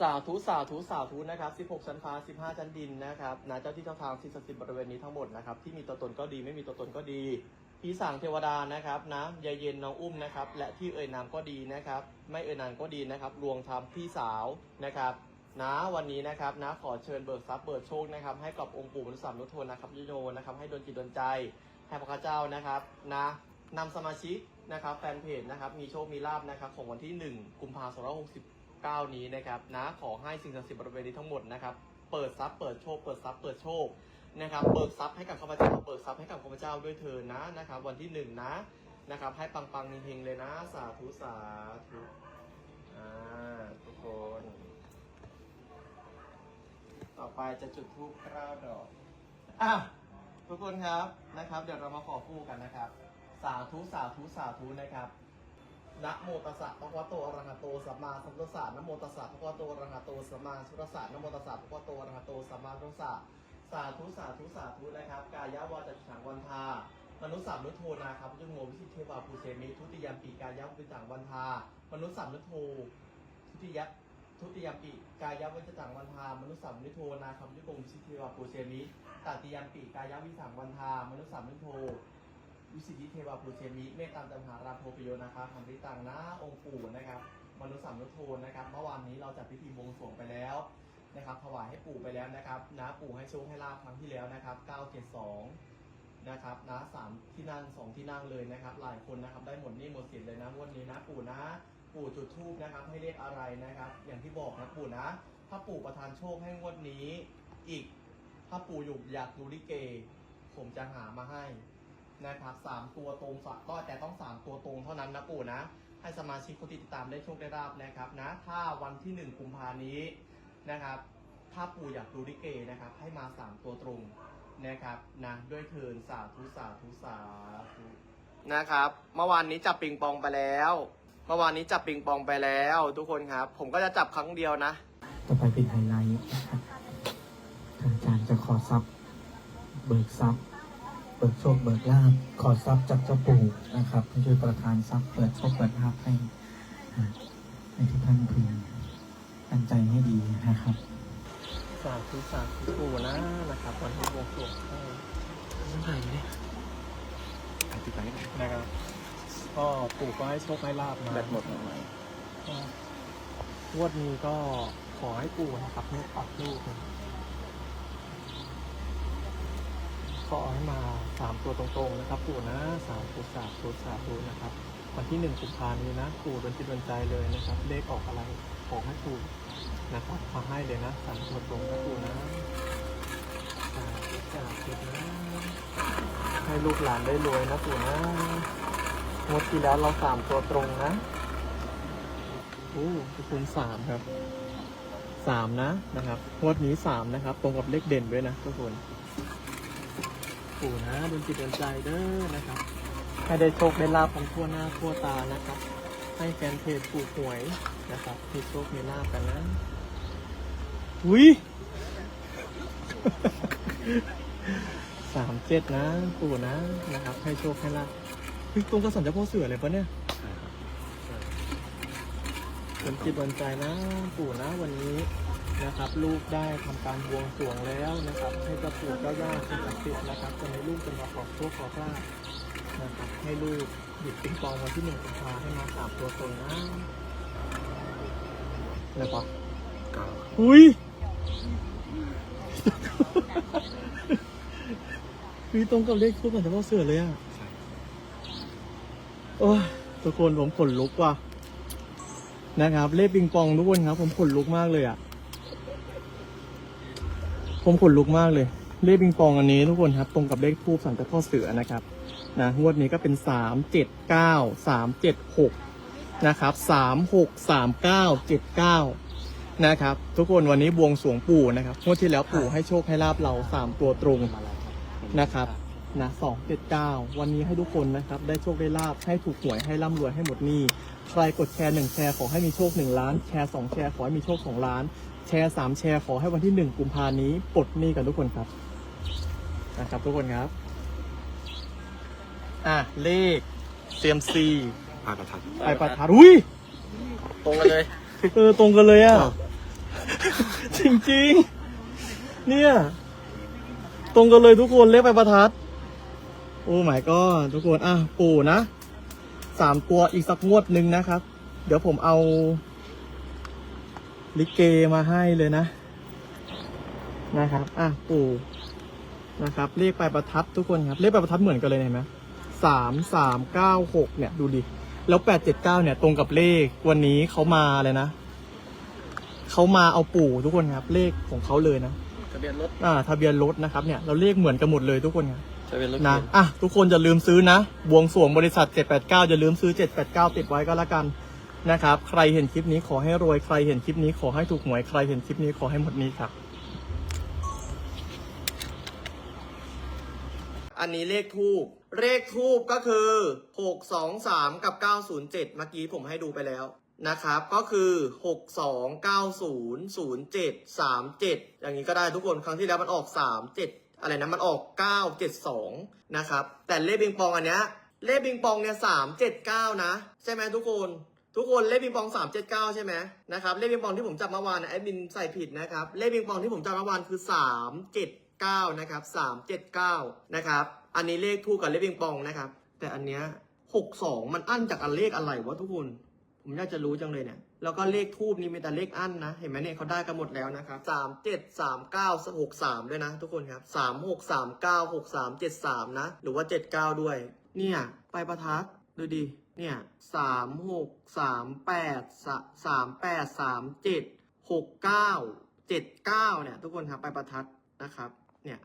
สาธุสาธุสาธุนะครับ 16 ชั้นฟ้า 15 ชั้นดินนะครับนะเจ้าที่เจ้าทางสิ่งศักดิ์สิทธิ์บริเวณนี้ทั้งหมดนะครับ ที่มีตัวตนก็ดีไม่มีตัวตนก็ดีพี่สางเทวดานะครับนะยายเย็นน้องอุ้มนะครับ และที่เอ่ยนามก็ดีนะครับ ไม่เอ่ยนามก็ดีนะครับรวมทำพี่สาวนะครับนะวันนี้นะครับนะขอเชิญเบิกทรัพย์เบิกโชคนะครับ ให้กับองค์ปู่มนุษย์สามนุทโทนนะครับยโยนะครับให้ดลจิตดลใจให้พระเจ้านะครับนะนำสมาชิกนะครับแฟนเพจนะครับมีโชคมีลาบนะครับของวันที่ 1 กุมภาพันธ์ 9 นี้นะครับนะขอให้สิ่งศักดิ์สิทธิ์บริเวณนี้ทั้งหมดนะครับเปิดทรัพย์เปิดโชคเปิดทรัพย์เปิดโชคนะครับเบิกทรัพย์ให้กับข้าพเจ้าเบิกทรัพย์ให้กับข้าพเจ้าด้วยเถินนะนะครับ วันที่หนึ่งนะนะครับ ให้ปังปังๆเฮงๆเลยนะ สาธุสาธุอ่าทุกคน ต่อไปจะจุดธูปเก้าดอกอะทุกคนครับนะครับ เดี๋ยวเรามาขอคู่กันนะครับ สาธุสาธุสาธุนะครับ นะโมตัสสะภะคะวะโตอะระหะโตสัมมาสัมพุทธัสสะนะโมตัสสะภะคะวะโตอะระหะโตสัมมาสัมพุทธัสสะนะโมตัสสะภะคะวะโตอะระหะโตสัมมาสัมพุทธัสสะสาธุสาธุสาธุนะครับ กายาวาจาฉังวันทามนุษย์สามนุโทนาครับยุงโมวิสิทธิเทวาภูเสมิทุติยมปีกายาวิจังวันทามนุษย์สามนุโททุติยะทุติยมปีกายาวิจังวันทามนุษย์สามนุโทนาครับยุงโมวิสิทธิเทวาภูเสมิตติยมปีกายวิสังวันทามนุสสามุโท วิสิทธิเทวาภูเชมิเมตตามตัมหาราโพปิโยนะคะคำริตังนะองค์ปู่นะครับมนุสสามุโทนะครับเมื่อวานนี้เราจัดพิธีบวงสรวงไปแล้วนะครับถวายให้ปู่ไปแล้วนะครับนะปู่ให้โชคให้ลาบครั้งที่แล้วนะครับ972นะครับนะสามที่นั่งสองที่นั่งเลยนะครับ หลายคนนะครับได้หมดนี่หมดสินเลยนะงวันนี้นะปู่นะปู่จุดธูปนะครับให้เลขอะไรนะครับ อย่างที่บอกนะปู่นะ ถ้าปู่ประทานโชคให้งวดนี้อีก ถ้าปู่อยู่อยากดูลิเก ผมจะหามาให้ นะครับสามตัวตรงก็แต่ต้องสามตัวตรงเท่านั้นนะปู่นะ ให้สมาชิกคนติดตามได้โชคได้ราบนะครับนะ ถ้าวันที่หนึ่งกุมภานี้นะครับ ถ้าปู่อยากดูลิเกนะครับ ให้มาสามตัวตรงนะครับนะด้วยเทินสาธุสาธุสาธุนะครับ เมื่อวานนี้จับปิงปองไปแล้ว เมื่อวานนี้จับปิงปองไปแล้ว ทุกคนครับ ผมก็จะจับครั้งเดียวนะ ต่อไปเป็นไฮไลท์นะครับทางอาจารย์จะขอทรัพย์เบิกทรั พย์เบิกโชคเบิกลาภขอทรัพย์จากเจ้าปู่นะครับให้ช่วยประทานทรัพย์เปิดโชคเปิดลาภให้อ่าให้ทุกท่านพึงตั้งใจให้ดีนะครับสาธุสาธุปู่นะนะครับ วันที่บวงสรวงให้ไม่ไหวเลยอธิบายหน่อยนะครับก็ปู่ก็ให้โชคให้ลาบมาแบตหมดหน่อยก็งวดนี้ก็ขอให้ปู่นะครับเมตตาลูกนะ ขอให้มาสามตัวตรงๆนะครับปู่นะสามตัวสามตัวสามตัวนะครับวันที่หนึ่งกุมภาพันธ์นี้นะปู่โดนจิตโดนใจเลยนะครับ เลขออกอะไรขอให้ปู่นะครับมาให้เลยนะสามตัวตรงนะปู่นะสาธุสาธุนะให้ลูกหลานได้รวยนะปู่นะงวดที่แล้วเราสามตัวตรงนะโอ้ทุกคนสามครับสามนะนะครับงวดนี้สามนะครับ ตรงกับเลขเด่นด้วยนะทุกคน ปู่นะดนจิตดนใจเด้อนะครับให้ได้โชคได้ลาบกันทั่วหน้าทั่วตานะครับ ให้แฟนเพจปู่หวยนะครับมีโชคมีลาบกันนะอุ้ยสามเจ็ดนะปู่นะนะครับ ให้โชคให้ลาบเฮ้ยตรงกับสัญญาพ่อเสือเลยปะเนี่ยใช่ครับเป็นจิตวันใจนะปู่นะวันนี้ นะครับ ลูกได้ทำการบวงสรวงแล้วนะครับ ให้เจ้าปู่เจ้าย่าสิ่งศักดิ์สิทธิ์นะครับจะให้ลูกจะมาขอโชคขอลาบนะครับให้ลูกหยิบปิงปองวันที่หนึ่งกุมภาให้มาสามตัวตนนะอะไรปะเก้าอุ้ยคือตรงกับเลขคู่กับเฉพาเสือเลยอะโอ้ยทุกคนผมขนลุกว่ะนะครับ เลขปิงปองทุกคนครับ ผมขนลุกมากเลยอะ ผมขนลุกมากเลยเลขปิงปองอันนี้ทุกคนครับ ตรงกับเลขทูบสันเจ้าพ่อเสือนะครับนะงวดนี้ก็เป็นสามเจ็ดเก้าสามเจ็ดหกนะครับสามหกสามเก้าเจ็ดเก้านะครับทุกคนวันนี้บวงสรวงปู่นะครับงวดที่แล้วปู่ให้โชคให้ลาบเราสามตัวตรงมาแล้วครับนะครับนะสองเจ็ดเก้าวันนี้ให้ทุกคนนะครับ ได้โชคได้ลาบให้ถูกหวยให้ร่ำรวยให้หมดหนี้ ใครกดแชร์หนึ่งแชร์ขอให้มีโชคหนึ่งล้าน แชร์สองแชร์ขอให้มีโชคสองล้าน แชร์สามแชร์ขอให้วันที่หนึ่งกุมภานี้ปลดหนี้กันทุกคนครับนะครับทุกคนครับ อะเลขเซียมซีปลายประทัดไอประทัดอุ้ยตรงกันเลย เออตรงกันเลยอะจริงๆเนี่ย ตรงกันเลยทุกคนเลขไปลายประทัด โอ้หมายก็ทุกคนอะปู่นะ สามตัวอีกสักงวดหนึ่งนะครับ เดี๋ยวผมเอาลิเกมาให้เลยนะ นะครับ อะปู่นะครับ เลขปลายประทัดทุกคนครับ เลขปลายประทัดเหมือนกันเลยเห็นไหมสามสามเก้าหกเนี่ยดูดิ แล้วแปดเจ็ดเก้าเนี่ย ตรงกับเลขวันนี้เขามาเลยนะเขามาเอาปู่ทุกคนครับ เลขของเขาเลยนะทะเบียนรถอ่า ทะเบียนรถนะครับเนี่ยเราเลขเหมือนกันหมดเลยทุกคนครับ ทะเบียนรถนะอะทุกคนอย่าลืมซื้อนะ บวงสรวงบริษัท 789 อย่าลืมซื้อ 789 ติดไว้ก็แล้วกันนะครับ ใครเห็นคลิปนี้ขอให้รวย ใครเห็นคลิปนี้ขอให้ถูกหวย ใครเห็นคลิปนี้ขอให้หมดหนี้ครับ อันนี้เลขทูบเลขทูบก็คือ 623 กับ 907 เมื่อกี้ผมให้ดูไปแล้วนะครับ ก็คือ 62900737 อย่างนี้ก็ได้ทุกคน ครั้งที่แล้วมันออก 37 อะไรนะมันออก 972 นะครับ แต่เลขบิงปองอันเนี้ยเลขบิงปองเนี่ย379นะ ใช่ไหมทุกคน ทุกคนเลขบิงปอง379ใช่ไหมนะครับเลขบิงปองที่ผมจับเมื่อวานนะแอดมินใส่ผิดนะครับเลขบิงปองที่ผมจับเมื่อวานคือ379นะครับ379นะครับอันนี้เลขทูกกับเลขบิงปองนะครับ แต่อันเนี้ย62มันอั้นจากอันเลขอะไรวะทุกคน ผมอยากจะรู้จังเลยเนี่ย แล้วก็เลขทูบนี่มีแต่เลขอั้นนะ เห็นไหมเนี่ยเขาได้กันหมดแล้วนะครับสามเจ็ดสามเก้าหกสามด้วยนะ ทุกคนครับสามหกสามเก้าหกสามเจ็ดสามนะ หรือว่าเจ็ดเก้าด้วย เนี่ยไปประทัดดูดิเนี่ยสามหกสามแปดสามแปดสามเจ็ดหกเก้าเจ็ดเก้าเนี่ย ทุกคนครับไปประทัดนะครับ เนี่ย